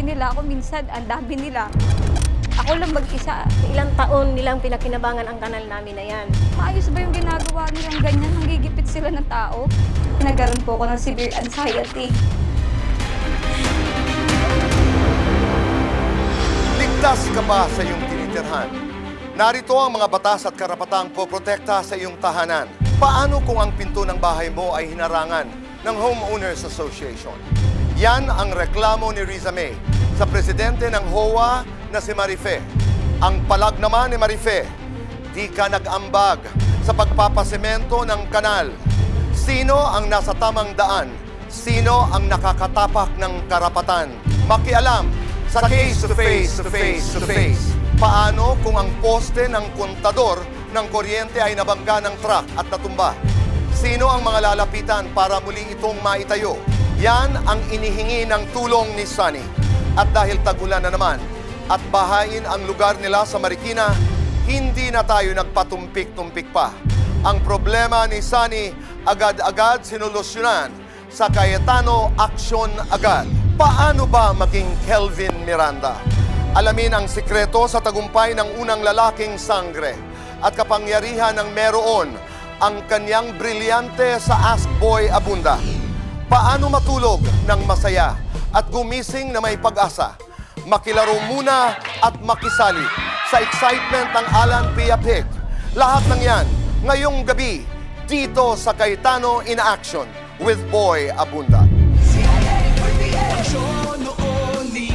kakampi nila ako minsan, ang dami nila. Ako lang mag-isa. Ilang taon nilang pinakinabangan ang kanal namin na yan. Maayos ba yung ginagawa nilang ganyan? Nanggigipit sila ng tao? Nagkaroon po ako ng severe anxiety. Ligtas ka ba sa iyong tinitirhan? Narito ang mga batas at karapatang poprotekta sa iyong tahanan. Paano kung ang pinto ng bahay mo ay hinarangan ng Homeowners Association? Yan ang reklamo ni Riza May sa presidente ng HOA na si Marife. Ang palag naman ni Marife, di ka nag-ambag sa pagpapasemento ng kanal. Sino ang nasa tamang daan? Sino ang nakakatapak ng karapatan? Makialam sa case to face to face to face. Paano kung ang poste ng kontador ng kuryente ay nabangga ng truck at natumba? Sino ang mga lalapitan para muli itong maitayo? Yan ang inihingi ng tulong ni Sunny. At dahil tagulan na naman at bahain ang lugar nila sa Marikina, hindi na tayo nagpatumpik-tumpik pa. Ang problema ni Sunny agad-agad sinolusyonan sa Cayetano Action agad. Paano ba maging Kelvin Miranda? Alamin ang sikreto sa tagumpay ng unang lalaking sangre at kapangyarihan ng meron ang kanyang brilyante sa Ask Boy Abunda. Paano matulog ng masaya at gumising na may pag-asa? Makilaro muna at makisali sa excitement ng Alan Pia Pic. Lahat ng yan ngayong gabi dito sa Cayetano in Action with Boy Abunda. Aksyon noon ni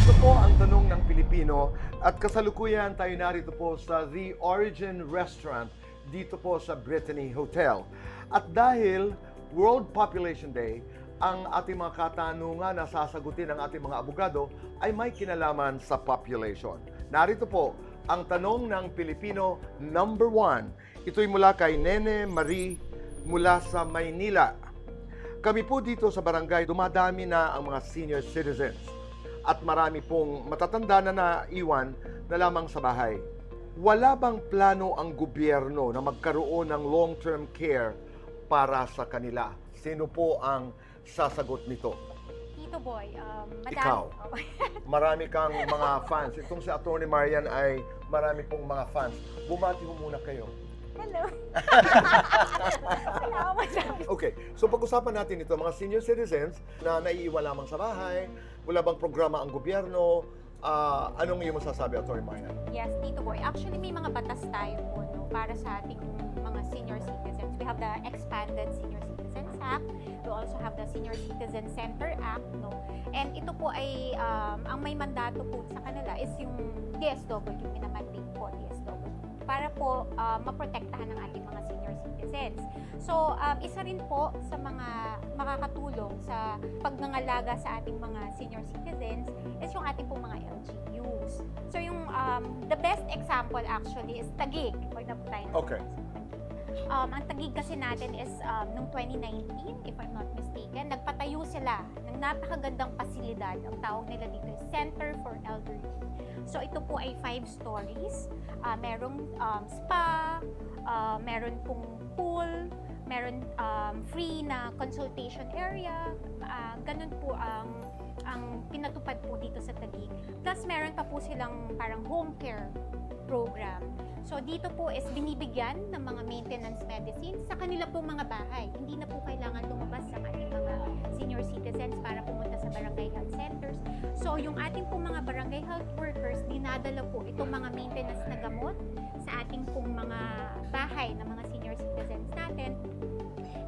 Ito po ang tanong ng Pilipino at kasalukuyan tayo narito po sa The Origin Restaurant dito po sa Brittany Hotel. At dahil World Population Day, ang ating mga katanungan na sasagutin ng ating mga abogado ay may kinalaman sa population. Narito po ang tanong ng Pilipino number one. Ito'y mula kay Nene Marie mula sa Maynila. Kami po dito sa barangay, dumadami na ang mga senior citizens at marami pong matatanda na naiwan na lamang sa bahay. Wala bang plano ang gobyerno na magkaroon ng long-term care para sa kanila? Sino po ang sasagot nito? Tito Boy, um, madami. Ikaw. Marami kang mga fans. Itong si Atty. Marian ay marami pong mga fans. Bumati mo muna kayo. Hello. Wala ako masabi. Okay, so pag-usapan natin ito, mga senior citizens na naiiwan lamang sa bahay, wala bang programa ang gobyerno, ah, anong iyong masasabi, Atty. Marian? Yes, Tito Boy. Actually, may mga batas tayo po no, para sa ating mga senior citizens. We have the Expanded Senior Citizens Act. We also have the Senior Citizen Center Act. No? And ito po ay, um, ang may mandato po sa kanila is yung DSW, yung minamandate po DSW para po uh, maprotektahan ng ating mga senior citizens. So, um, isa rin po sa mga makakatulong sa pagnangalaga sa ating mga senior citizens is yung ating pong mga LGUs. So, yung um, the best example actually is Tagig. Huwag na tayo Okay. Um, ang tagig kasi natin is um, noong 2019, if I'm not mistaken, nagpatayo sila ng napakagandang pasilidad. Ang tawag nila dito is Center for Elderly. So ito po ay five stories. Ah, merong um, spa, ah, meron pong pool, meron um, free na consultation area. Ah, ganun po ang ang pinatupad po dito sa Taguig. Plus meron pa po silang parang home care program. So dito po is binibigyan ng mga maintenance medicine sa kanila pong mga bahay. Hindi na po kailangan lumabas sa ating mga senior citizens para pumunta barangay health centers. So yung ating pong mga barangay health workers, dinadala po itong mga maintenance na gamot sa ating pong mga bahay ng mga senior citizens natin.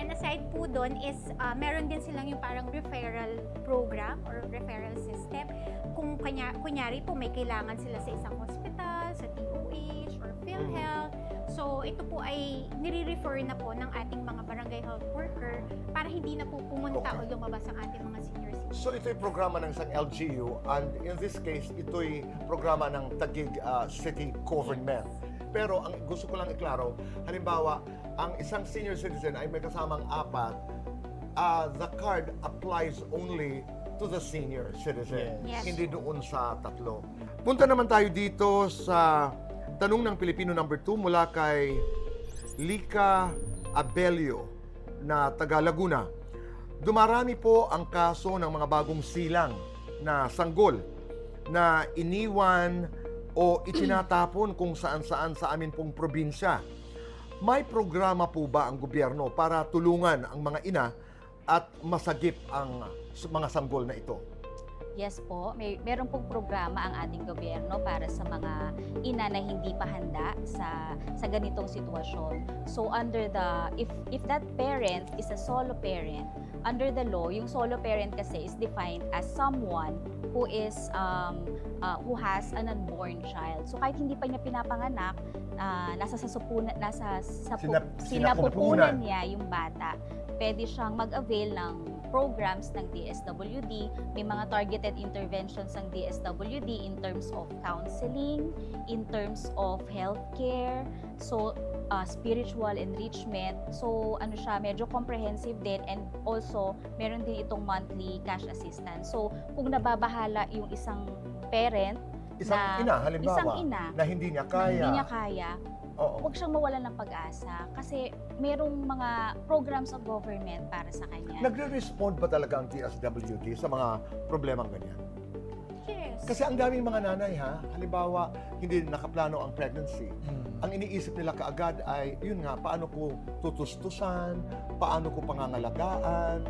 And aside po doon is uh, meron din silang yung parang referral program or referral system. Kung kanya, kunyari po may kailangan sila sa isang hospital, sa TOH or PhilHealth. So, ito po ay nire-refer na po ng ating mga barangay health worker para hindi na po pumunta Okay. o lumabas ang ating mga senior citizens. So ito'y programa ng isang LGU and in this case, ito'y programa ng Taguig uh, City Government. Pero ang gusto ko lang iklaro, halimbawa, ang isang senior citizen ay may kasamang apat, uh, the card applies only to the senior citizen, Yes. hindi doon sa tatlo. Punta naman tayo dito sa tanong ng Pilipino number 2 mula kay Lika Abelio na taga Laguna. Dumarami po ang kaso ng mga bagong silang na sanggol na iniwan o itinatapon kung saan-saan sa amin pong probinsya. May programa po ba ang gobyerno para tulungan ang mga ina at masagip ang mga sanggol na ito? Yes po, may meron pong programa ang ating gobyerno para sa mga ina na hindi pa handa sa sa ganitong sitwasyon. So under the if if that parent is a solo parent, under the law, yung solo parent kasi is defined as someone who is um, uh, who has an unborn child. So kahit hindi pa niya pinapanganak, ah, nasa sasupunan nasa sapu, Sinap- sinapupunan. niya yung bata. Pwede siyang mag-avail ng programs ng DSWD. May mga targeted interventions ng DSWD in terms of counseling, in terms of healthcare, so uh, spiritual enrichment. So ano siya, medyo comprehensive din and also meron din itong monthly cash assistance. So kung nababahala yung isang parent Isang Na- ina, halimbawa, isang ina na hindi niya na kaya. hindi niya kaya, Oo. huwag siyang mawalan ng pag-asa kasi merong mga programs of government para sa kanya. Nagre-respond ba talaga ang DSWD sa mga problemang ganyan? Yes. Kasi ang daming mga nanay ha, halimbawa, hindi nakaplano ang pregnancy. Ang iniisip nila kaagad ay, yun nga, paano ko tutustusan, paano ko pangangalagaan.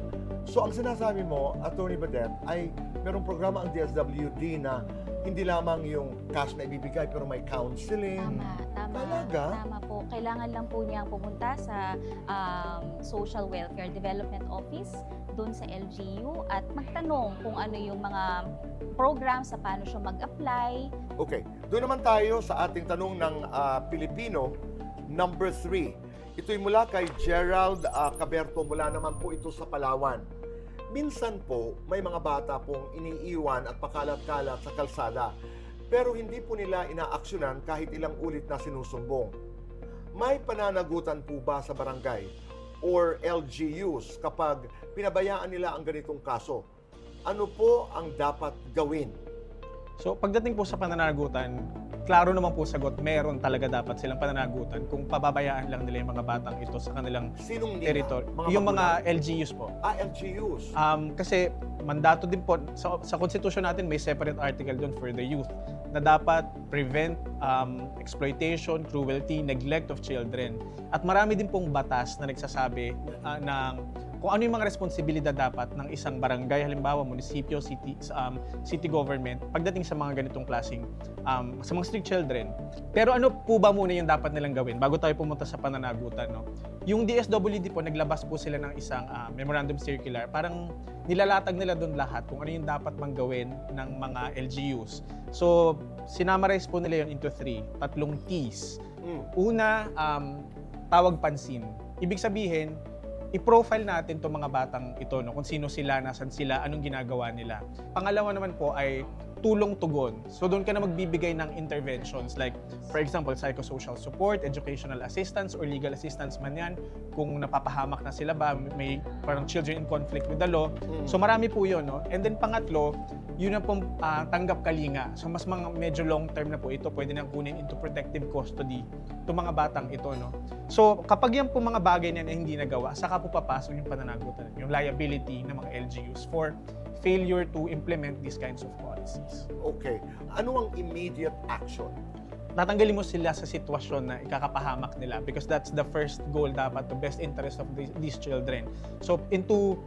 So ang sinasabi mo, Attorney Badet, ay merong programa ang DSWD na hindi lamang yung cash na ibibigay pero may counseling. Tama, tama. Talaga? Tama po. Kailangan lang po niyang pumunta sa um, Social Welfare Development Office doon sa LGU at magtanong kung ano yung mga programs sa paano siya mag-apply. Okay, doon naman tayo sa ating tanong ng ah, Pilipino, number three. Ito'y mula kay Gerald ah, Caberto, mula naman po ito sa Palawan. Minsan po, may mga bata pong iniiwan at pakalat-kalat sa kalsada, pero hindi po nila inaaksyonan kahit ilang ulit na sinusumbong. May pananagutan po ba sa barangay or LGUs kapag pinabayaan nila ang ganitong kaso? Ano po ang dapat gawin? So pagdating po sa pananagutan, klaro naman po sagot, meron talaga dapat silang pananagutan kung pababayaan lang nila yung mga batang ito sa kanilang Sinong nila? territory. yung mga LGUs po. Ah, LGUs. Um, kasi mandato din po, sa, sa konstitusyon natin may separate article doon for the youth na dapat prevent um, exploitation, cruelty, neglect of children. At marami din pong batas na nagsasabi uh, ng kung ano yung mga responsibilidad dapat ng isang barangay, halimbawa munisipyo, city, um, city government, pagdating sa mga ganitong klaseng, um, sa mga strict children. Pero ano po ba muna yung dapat nilang gawin bago tayo pumunta sa pananagutan? No? Yung DSWD po, naglabas po sila ng isang ah, memorandum circular. Parang nilalatag nila doon lahat kung ano yung dapat mang gawin ng mga LGUs. So, sinamarize po nila yun into three, tatlong T's. Mm. Una, um, tawag pansin. Ibig sabihin, i-profile natin itong mga batang ito, no? kung sino sila, nasan sila, anong ginagawa nila. Pangalawa naman po ay tulong tugon. So doon ka na magbibigay ng interventions like for example, psychosocial support, educational assistance or legal assistance man yan. Kung napapahamak na sila ba, may parang children in conflict with the law. Mm. So marami po yun. No? And then pangatlo, yun na pong ah, tanggap kalinga. So mas mga medyo long term na po ito, pwede nang kunin into protective custody itong mga batang ito. No? So kapag yan po mga bagay na hindi nagawa, saka po papasok yung pananagutan, yung liability ng mga LGUs for failure to implement these kinds of policies. Okay. Ano ang immediate action? tatanggalin mo sila sa sitwasyon na ikakapahamak nila because that's the first goal dapat, the best interest of these, these children. So, into,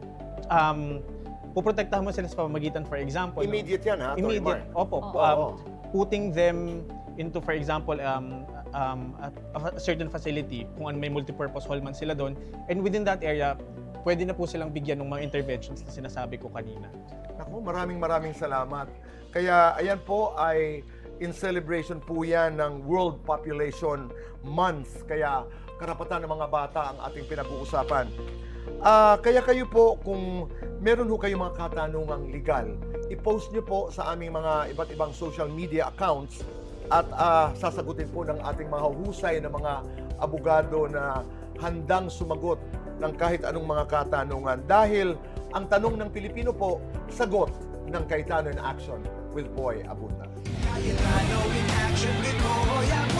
um, puprotektahan mo sila sa pamamagitan, for example, no? Immediate yan ha, immediate, Mark? opo, Oo. um, putting them into, for example, um, um, a, a certain facility, kung ano may multipurpose hall man sila doon, and within that area, pwede na po silang bigyan ng mga interventions na sinasabi ko kanina. Naku, maraming maraming salamat. Kaya ayan po ay in celebration po yan ng World Population Month. Kaya karapatan ng mga bata ang ating pinag-uusapan. Ah, kaya kayo po, kung meron ho kayong mga katanungang legal, i-post nyo po sa aming mga iba't ibang social media accounts at ah, sasagutin po ng ating mga husay na mga abogado na handang sumagot ng kahit anong mga katanungan. Dahil ang tanong ng Pilipino po, sagot ng Kaitano in Action with Boy Abunda. Cayetano in action with Boy Abunda